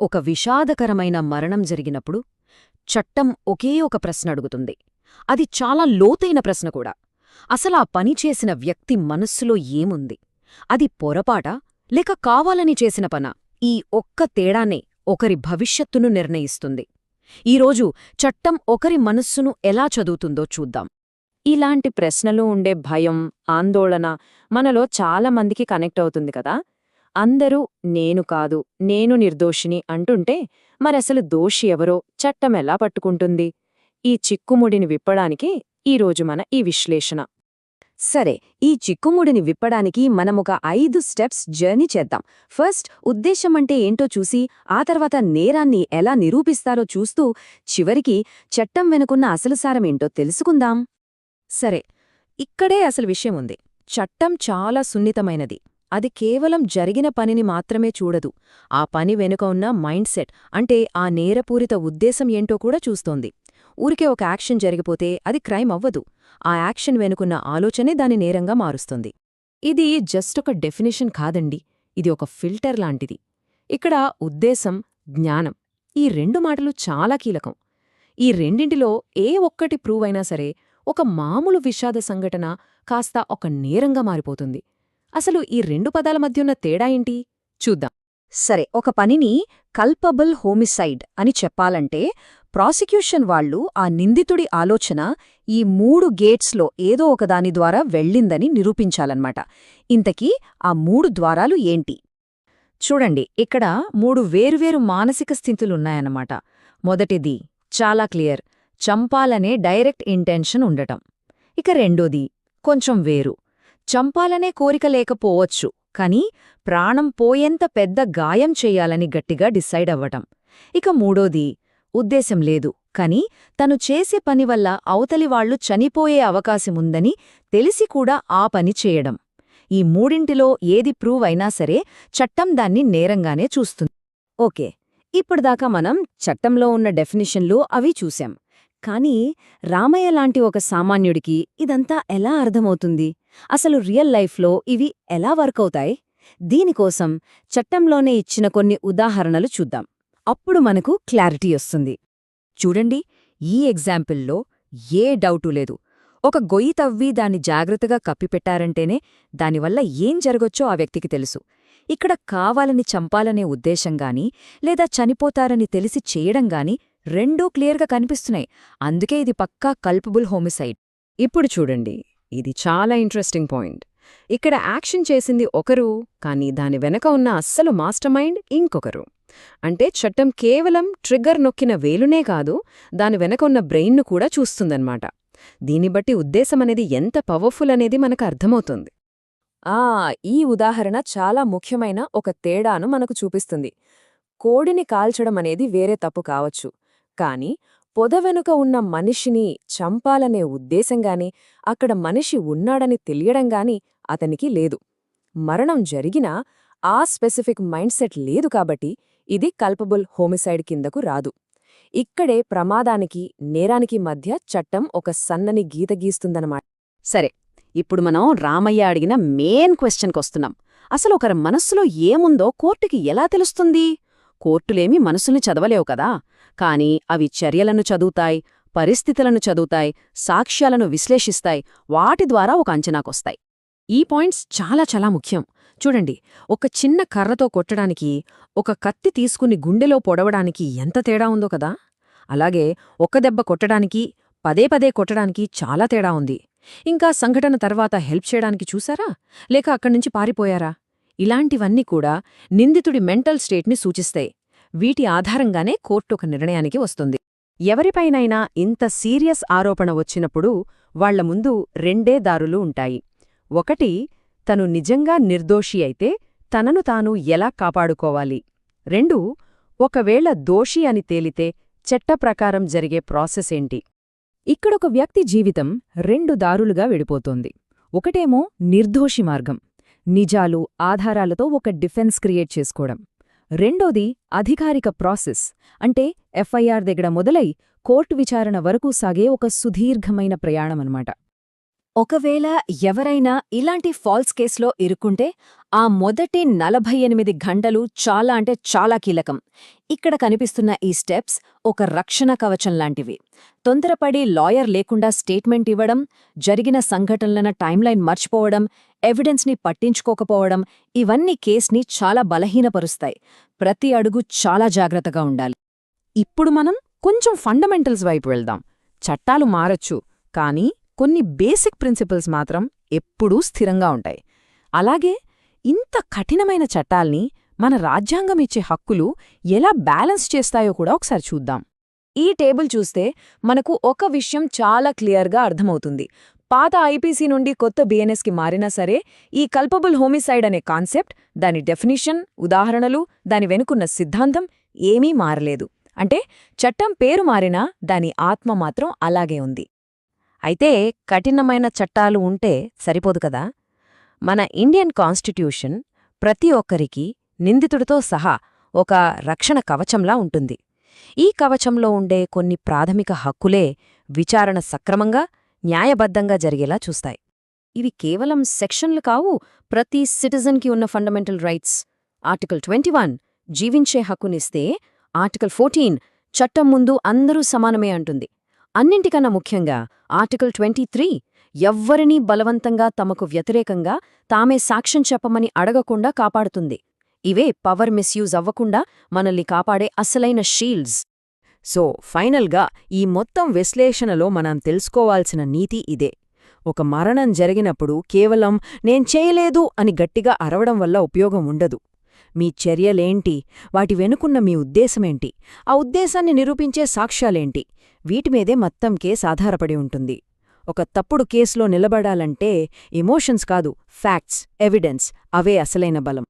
ఒక విషాదకరమైన మరణం జరిగినప్పుడు చట్టం ఒకే ఒక ప్రశ్న అడుగుతుంది. అది చాలా లోతైన ప్రశ్న కూడా. అసలా పని చేసిన వ్యక్తి మనస్సులో ఏముంది? అది పొరపాటా? లేక కావాలని చేసిన పన? ఈ ఒక్క తేడానే ఒకరి భవిష్యత్తును నిర్ణయిస్తుంది. ఈరోజు చట్టం ఒకరి మనస్సును ఎలా చదువుతుందో చూద్దాం. ఇలాంటి ప్రశ్నలు ఉండే భయం ఆందోళన మనలో చాలా మందికి కనెక్ట్ అవుతుంది కదా? అందరూ నేను కాదు నేను నిర్దోషిని అంటుంటే మరసలు దోషి ఎవరో చట్టం ఎలా పట్టుకుంటుంది? ఈ చిక్కుముడిని విప్పడానికి ఈరోజు మన ఈ విశ్లేషణ. సరే ఈ చిక్కుముడిని విప్పడానికి మనమొక ఐదు స్టెప్స్ జర్నీ చేద్దాం. ఫస్ట్ ఉద్దేశమంటే ఏంటో చూసి ఆ తర్వాత నేరాన్ని ఎలా నిరూపిస్తారో చూస్తూ చివరికి చట్టం వెనుకున్న అసలు సారమేంటో తెలుసుకుందాం. సరే ఇక్కడే అసలు విషయం ఉంది. చట్టం చాలా సున్నితమైనది. అది కేవలం జరిగిన పనిని మాత్రమే చూడదు. ఆ పని వెనుక ఉన్న మైండ్ సెట్ అంటే ఆ నేరపూరిత ఉద్దేశం ఏంటో కూడా చూస్తోంది. ఊరికే ఒక యాక్షన్ జరిగిపోతే అది క్రైమ్ అవ్వదు. ఆ యాక్షన్ వెనుకున్న ఆలోచనే దాని నేరంగా మారుస్తుంది. ఇది జస్ట్ ఒక డెఫినిషన్ కాదండి. ఇది ఒక ఫిల్టర్ లాంటిది. ఇక్కడ ఉద్దేశం జ్ఞానం ఈ రెండు మాటలు చాలా కీలకం. ఈ రెండింటిలో ఏ ఒక్కటి ప్రూవ్ అయినా సరే ఒక మామూలు విషాద సంఘటన కాస్త ఒక నేరంగా మారిపోతుంది. అసలు ఈ రెండు పదాల మధ్యున్న తేడా ఏంటి? చూద్దాం. సరే ఒక పనిని కల్పబుల్ హోమిసైడ్ అని చెప్పాలంటే ప్రాసిక్యూషన్ వాళ్ళు ఆ నిందితుడి ఆలోచన ఈ మూడు గేట్స్లో ఏదో ఒకదాని ద్వారా వెళ్ళిందని నిరూపించాలన్నమాట. ఇంతకీ ఆ మూడు ద్వారాలు ఏంటి? చూడండి ఇక్కడ మూడు వేరువేరు మానసిక స్థితులున్నాయన్నమాట. మొదటిది చాలా క్లియర్ చంపాలనే డైరెక్ట్ ఇంటెన్షన్ ఉండటం. ఇక రెండోది కొంచెం వేరు. చంపాలనే కోరిక లేకపోవచ్చు కాని ప్రాణం పోయేంత పెద్ద గాయం చెయ్యాలని గట్టిగా డిసైడ్ అవ్వటం. ఇక మూడోది ఉద్దేశం లేదు కాని తను చేసే పని వల్ల అవతలివాళ్ళు చనిపోయే అవకాశముందని తెలిసి కూడా ఆ పని చేయడం. ఈ మూడింటిలో ఏది ప్రూవ్ అయినా సరే చట్టం దాన్ని నేరంగానే చూస్తుంది. ఓకే ఇప్పటిదాకా మనం చట్టంలో ఉన్న డెఫినిషన్లు అవి చూశాం. కానీ రామయ్య లాంటి ఒక సామాన్యుడికి ఇదంతా ఎలా అర్థమవుతుంది? అసలు రియల్ లైఫ్లో ఇవి ఎలా వర్కవుతాయి? దీనికోసం చట్టంలోనే ఇచ్చిన కొన్ని ఉదాహరణలు చూద్దాం. అప్పుడు మనకు క్లారిటీ వస్తుంది. చూడండి ఈ ఎగ్జాంపుల్లో ఏ డౌటు లేదు. ఒక గొయ్యి తవ్వి దాన్ని జాగ్రత్తగా కప్పిపెట్టారంటేనే దానివల్ల ఏం జరగొచ్చో ఆ వ్యక్తికి తెలుసు. ఇక్కడ కావాలని చంపాలనే ఉద్దేశంగాని లేదా చనిపోతారని తెలిసి చేయడంగాని రెండూ క్లియర్గా కనిపిస్తున్నాయి. అందుకే ఇది పక్కా కల్పబుల్ హోమిసైడ్ ఇప్పుడు చూడండి. ఇది చాలా ఇంట్రెస్టింగ్ పాయింట్ ఇక్కడ యాక్షన్ చేసింది ఒకరు కానీ దాని వెనక ఉన్న అస్సలు మాస్టర్ మైండ్ ఇంకొకరు. అంటే చట్టం కేవలం ట్రిగ్గర్ నొక్కిన వేలునే కాదు దాని వెనక ఉన్న బ్రెయిన్ను కూడా చూస్తుందన్నమాట. దీన్ని బట్టి ఉద్దేశమనేది ఎంత పవర్ఫుల్ అనేది మనకు అర్థమవుతుంది. ఆ ఈ ఉదాహరణ చాలా ముఖ్యమైన ఒక తేడాను మనకు చూపిస్తుంది. కోడిని కాల్చడం అనేది వేరే తప్పు కావచ్చు. కాని పొద వెనుక ఉన్న మనిషిని చంపాలనే ఉద్దేశంగాని అక్కడ మనిషి ఉన్నాడని తెలియడంగాని అతనికి లేదు. మరణం జరిగినా ఆ స్పెసిఫిక్ మైండ్ సెట్ లేదు కాబట్టి ఇది కల్పబుల్ హోమిసైడ్ కిందకు రాదు. ఇక్కడే ప్రమాదానికి నేరానికి మధ్య చట్టం ఒక సన్నని గీత గీస్తుందన్నమాట. సరే ఇప్పుడు మనం రామయ్య అడిగిన మెయిన్ క్వశ్చన్కొస్తున్నాం అసలు ఒకరి మనస్సులో ఏముందో కోర్టుకి ఎలా తెలుస్తుంది? కోర్టులేమీ మనసుల్ని చదవలేవు కదా. కాని అవి చర్యలను చదువుతాయి పరిస్థితులను చదువుతాయి సాక్ష్యాలను విశ్లేషిస్తాయి వాటి ద్వారా ఒక అంచనాకొస్తాయి. ఈ పాయింట్స్ చాలా చాలా ముఖ్యం. చూడండి ఒక చిన్న కర్రతో కొట్టడానికి ఒక కత్తి తీసుకుని గుండెలో పొడవడానికి ఎంత తేడా ఉందో కదా! అలాగే ఒక దెబ్బ కొట్టడానికి పదే పదే కొట్టడానికి చాలా తేడా ఉంది. ఇంకా సంఘటన తర్వాత హెల్ప్ చేయడానికి చూసారా? లేక అక్కడ్నుంచి పారిపోయారా? ఇలాంటివన్నీ కూడా నిందితుడి మెంటల్ స్టేట్ని సూచిస్తాయి. వీటి ఆధారంగానే కోర్టు ఒక నిర్ణయానికి వస్తుంది. ఎవరిపైనైనా ఇంత సీరియస్ ఆరోపణ వచ్చినప్పుడు వాళ్ళ ముందు రెండే దారులు ఉంటాయి. ఒకటి తను నిజంగా నిర్దోషి అయితే తనను తాను ఎలా కాపాడుకోవాలి? రెండు ఒకవేళ దోషి అని తేలితే చట్టప్రకారం జరిగే ప్రాసెస్ ఏంటి? ఇక్కడొక వ్యక్తి జీవితం రెండు దారులుగా విడిపోతోంది. ఒకటేమో నిర్దోషి మార్గం నిజాలు ఆధారాలతో ఒక డిఫెన్స్ క్రియేట్ చేసుకోవడం. రెండోది అధికారిక ప్రాసెస్. అంటే ఎఫ్ఐఆర్ దగ్గర మొదలై కోర్టు విచారణ వరకు సాగే ఒక సుదీర్ఘమైన ప్రయాణమన్నమాట. ఒకవేళ ఎవరైనా ఇలాంటి ఫాల్స్ కేసులో ఇరుక్కుంటే ఆ మొదటి నలభై ఎనిమిది గంటలు చాలా అంటే చాలా కీలకం. ఇక్కడ కనిపిస్తున్న ఈ స్టెప్స్ ఒక రక్షణ కవచం లాంటివి. తొందరపడి లాయర్ లేకుండా స్టేట్మెంట్ ఇవ్వడం జరిగిన సంఘటనలన టైంలైన్ మర్చిపోవడం ఎవిడెన్స్ని పట్టించుకోకపోవడం ఇవన్నీ కేస్ని చాలా బలహీనపరుస్తాయి. ప్రతి అడుగు చాలా జాగ్రత్తగా ఉండాలి. ఇప్పుడు మనం కొంచెం ఫండమెంటల్స్ వైపు వెళ్దాం. చట్టాలు మారొచ్చు కానీ కొన్ని బేసిక్ ప్రిన్సిపల్స్ మాత్రం ఎప్పుడూ స్థిరంగా ఉంటాయి. అలాగే ఇంత కఠినమైన చట్టాల్ని మన రాజ్యాంగం ఇచ్చే హక్కులు ఎలా బ్యాలెన్స్ చేస్తాయో కూడా ఒకసారి చూద్దాం. ఈ టేబుల్ చూస్తే మనకు ఒక విషయం చాలా క్లియర్గా అర్థమవుతుంది. పాత ఐపీసీ నుండి కొత్త బిఎన్ఎస్కి మారినా సరే ఈ కల్పబుల్ హోమిసైడ్ అనే కాన్సెప్ట్ దాని డెఫినిషన్ ఉదాహరణలు దాని వెనుకున్న సిద్ధాంతం ఏమీ మారలేదు. అంటే చట్టం పేరు మారినా దాని ఆత్మ మాత్రం అలాగే ఉంది. అయితే కఠినమైన చట్టాలు ఉంటే సరిపోదు కదా. మన ఇండియన్ కాన్స్టిట్యూషన్ ప్రతి ఒక్కరికి నిందితుడితో సహా ఒక రక్షణ కవచంలా ఉంటుంది. ఈ కవచంలో ఉండే కొన్ని ప్రాథమిక హక్కులే విచారణ సక్రమంగా న్యాయబద్ధంగా జరిగేలా చూస్తాయి. ఇవి కేవలం సెక్షన్లు కావు ప్రతి సిటిజన్కి ఉన్న ఫండమెంటల్ రైట్స్. ఆర్టికల్ ట్వంటీ జీవించే హక్కునిస్తే ఆర్టికల్ ఫోర్టీన్ చట్టం ముందు అందరూ సమానమే అంటుంది. అన్నింటికన్నా ముఖ్యంగా ఆర్టికల్ ట్వంటీ త్రీ ఎవ్వరినీ బలవంతంగా తమకు వ్యతిరేకంగా తామే సాక్ష్యం చెప్పమని అడగకుండా కాపాడుతుంది. ఇవే పవర్ మిస్యూజ్ అవ్వకుండా మనల్ని కాపాడే అసలైన షీల్డ్స్. సో ఫైనల్గా ఈ మొత్తం విశ్లేషణలో మనం తెలుసుకోవాల్సిన నీతి ఇదే. ఒక మరణం జరిగినప్పుడు కేవలం నేను చేయలేదు అని గట్టిగా అరవడం వల్ల ఉపయోగం ఉండదు. మీ చర్యలేంటి? వాటి వెనుకున్న మీ ఉద్దేశమేంటి? ఆ ఉద్దేశాన్ని నిరూపించే సాక్ష్యాలేంటి? వీటిమీదే మొత్తం కేసు ఆధారపడి ఉంటుంది. ఒక తప్పుడు కేసులో నిలబడాలంటే ఎమోషన్స్ కాదు ఫ్యాక్ట్స్ ఎవిడెన్స్ అవే అసలైన బలం.